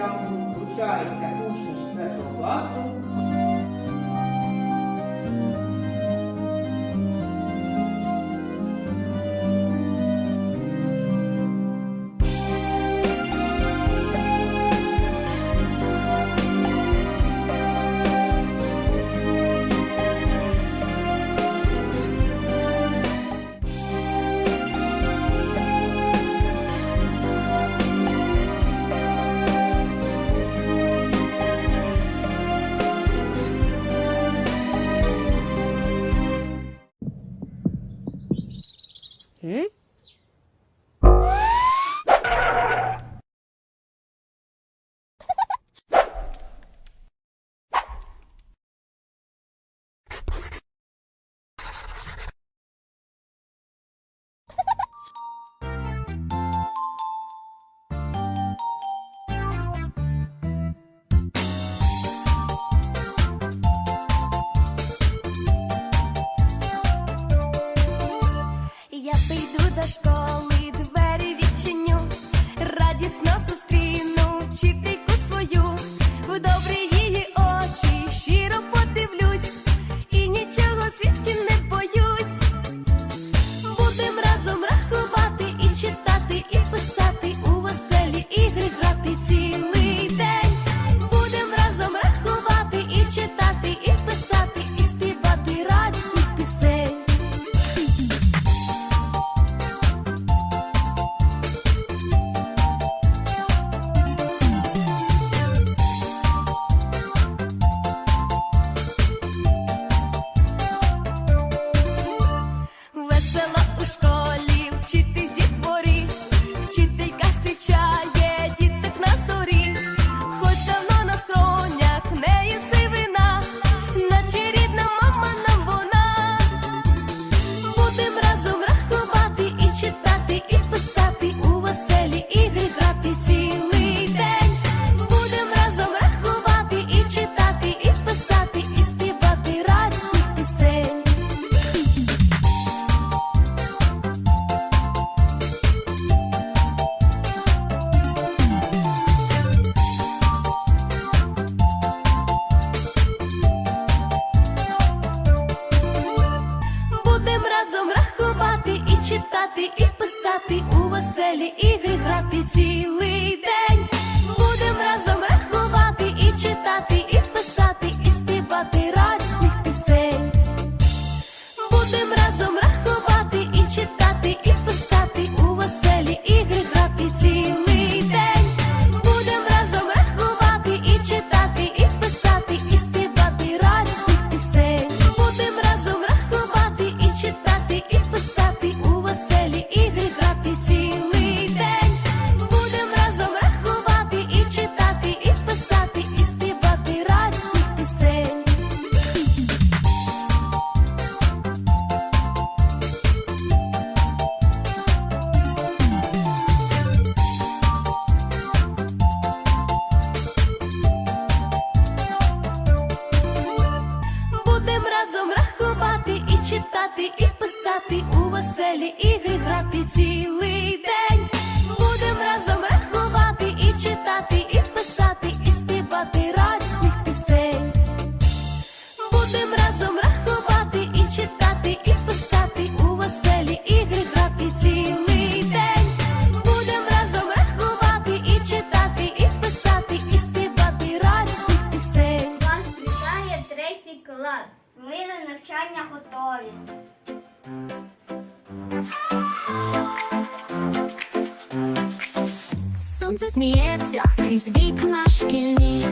присягу вручається учню 4 класу. навчання готові. Сонце сміється крізь вікна шкільні,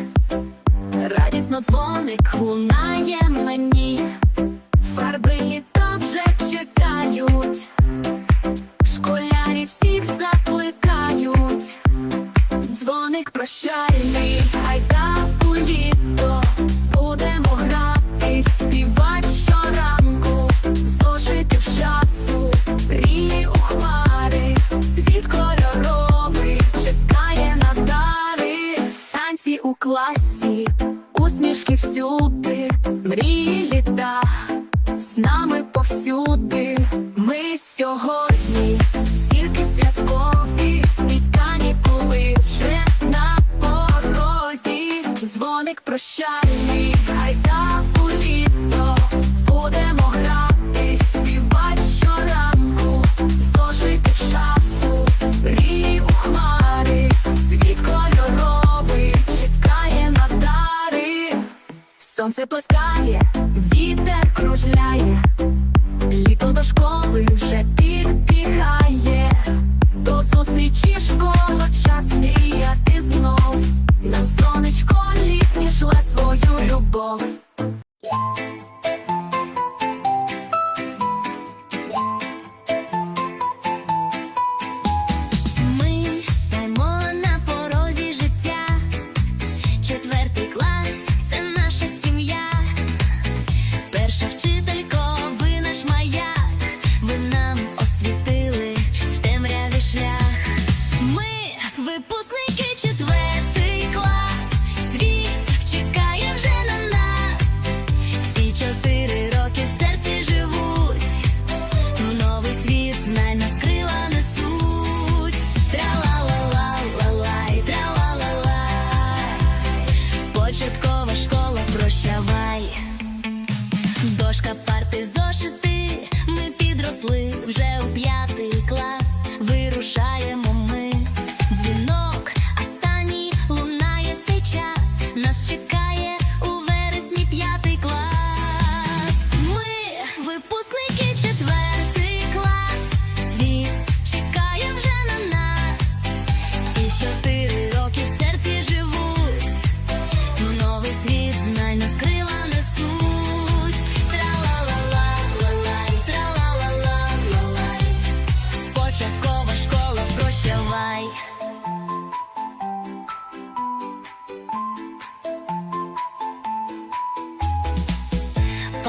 радісно дзвоник лунає мені, фарби літа вже чекають, школярі всіх закликають, дзвоник прощає. дзвоник прощальний, гайда у літо, будемо грати, співати щоранку, зожити в шафу, мрії у хмари, світ кольоровий чекає на дари, сонце плескає.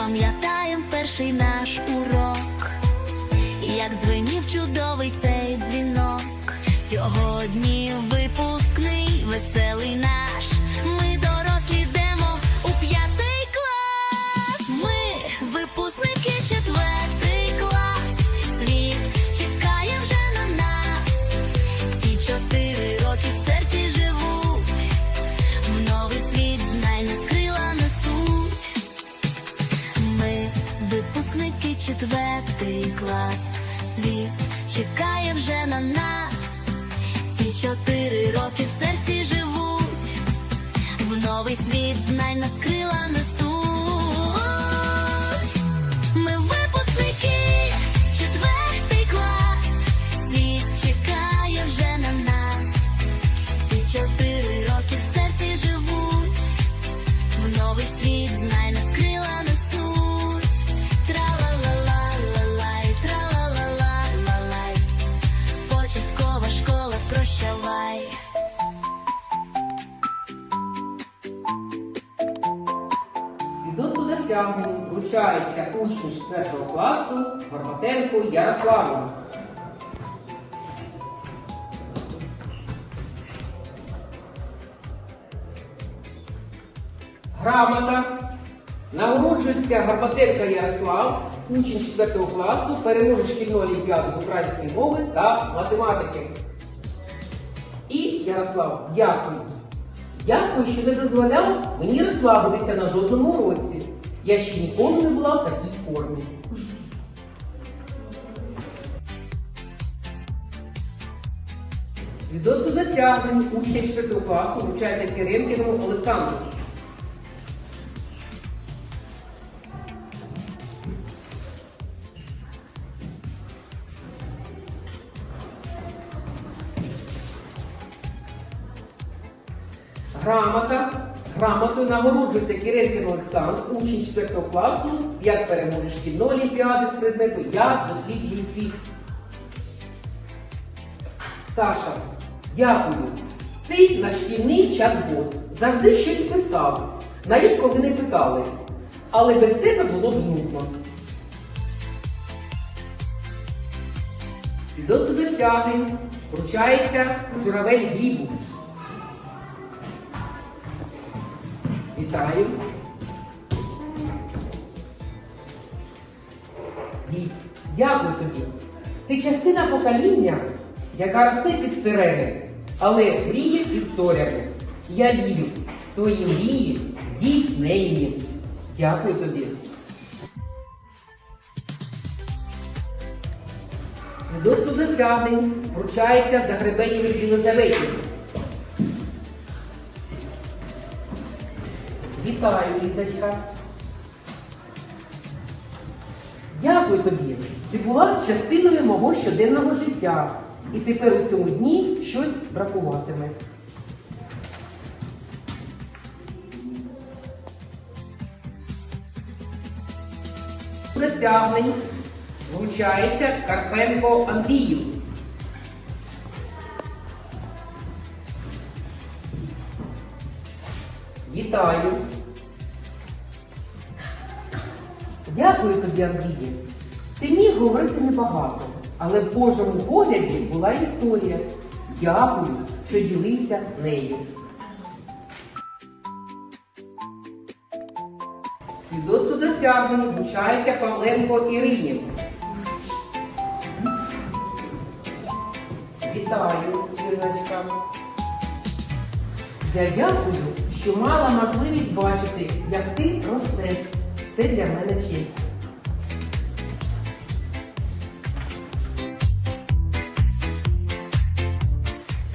Пам'ятаєм перший наш урок, як дзвенів чудовий цей дзвінок. Сьогодні випускний, веселий наш. Чекає вже на нас. Ці чотири роки в серці живуть. В новий світ знай нас крила несуть. Ми випускники четвертий клас. Світ чекає вже на нас. Ці чотири роки в серці живуть. В новий світ знай учню 4 класу Горбатенку Ярославу. Грамота. Нагороджується Горбатенко Ярослав, учень 4 класу, переможе шкільної олімпіади з української мови та математики. І Ярослав, дякую. Дякую, що не дозволяв мені розслабитися на жодному уроці. Я ще ніколи не була в такій формі. Свідоцтво досягнень учня 4 класу вручається Керемкіному Олександру. Грамота. Грамотою нагороджується Киренкін Олександр, учень 4 класу, як переможе шкільної олімпіади з предмету Я досліджую світ. Саша, дякую. Ти наш шкільний чат-бот. Завжди щось писав, навіть коли не питали. Але без тебе було б нудно. Свідоцтво досягнень вручається журавель Гібу. Вітаю. Дякую тобі. Ти частина покоління, яка росте під сирени, але мріє під зорями. Я вірю, твої мрії здійсненні. Дякую тобі. Свідоцтво досягнень вручається за Єлизаветі. Від Вітаю, Лізочка. Дякую тобі. Ти була частиною мого щоденного життя. І тепер у цьому дні щось бракуватиме. Присягнень вручається Карпенко Андрію. Вітаю. Дякую тобі, Андріє. Ти міг говорити небагато, але в кожному погляді була історія. Дякую, що ділився нею. Свідоцтво досягнень вручається Павленко Ірині. Вітаю, Іриночка. Я дякую, що мала можливість бачити, як ти ростеш. Це для мене честь.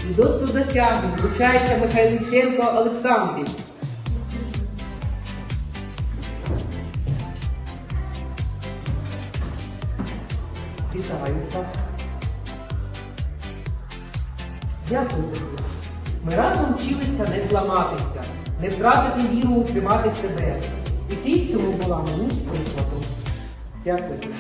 Свідоцтво досягнень вручається Михайличенко Олександрі. Вітаюся. Дякую. Ми разом вчилися не зламатися, не втратити віру утримати себе. І цьому була мені прикладом. Дякую тобі.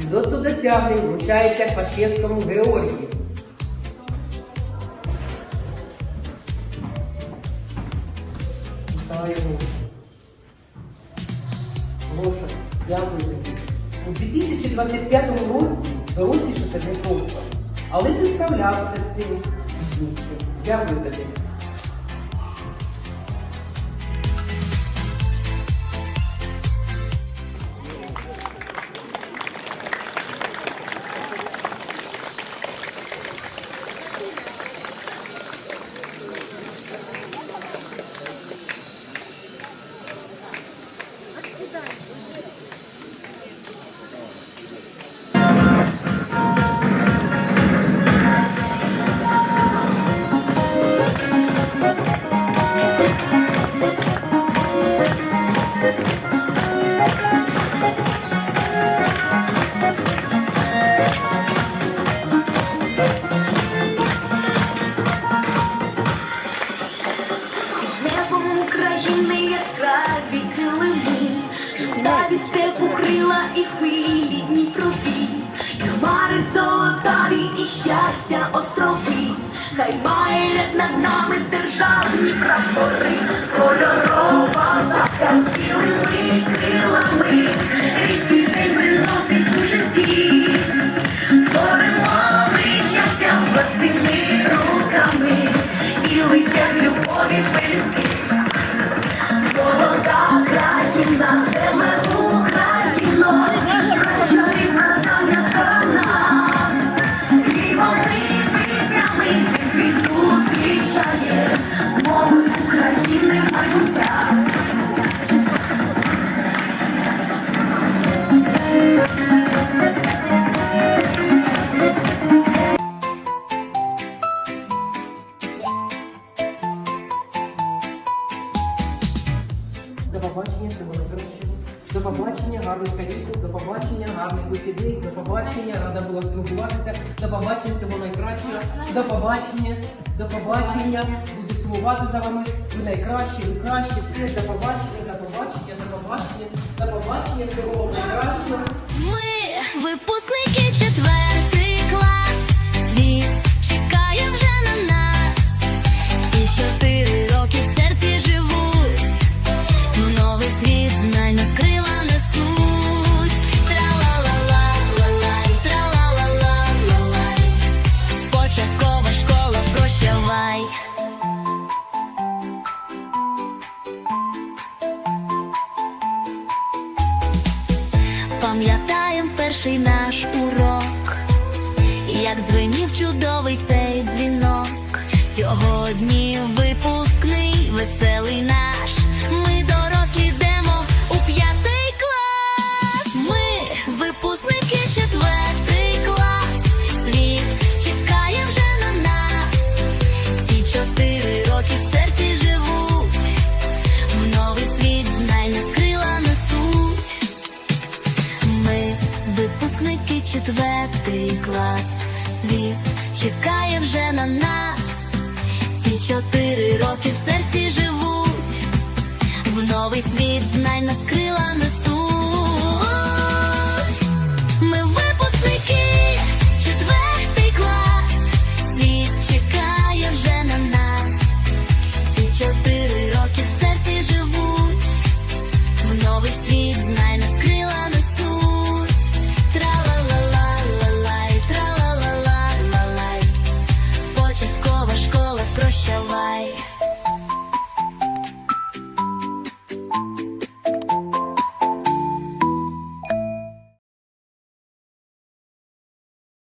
Свідоцтво досягнень вручається Пащевському Георгію. Дякую. У 2025 році не просто, але ти справлявся з цим бізнесом. Дякую тобі. Небом жовтаві степу крила і хвилі Дніпрові, і хмари золотаві і щастя острови, хай має над нами державні прапори, кольорова птаха з білими крилами, побачення, гарних вихідних, до побачення, рада була спілкуватися, до побачення, всього найкращого, до побачення, до побачення, буду сумувати за вами, ви найкращі, ви кращі, все, до побачення, до побачення, до побачення, до побачення, всього найкращого. Ми випускники четвертий чотири роки в серці живуть, в новий світ знай нас крила несуть.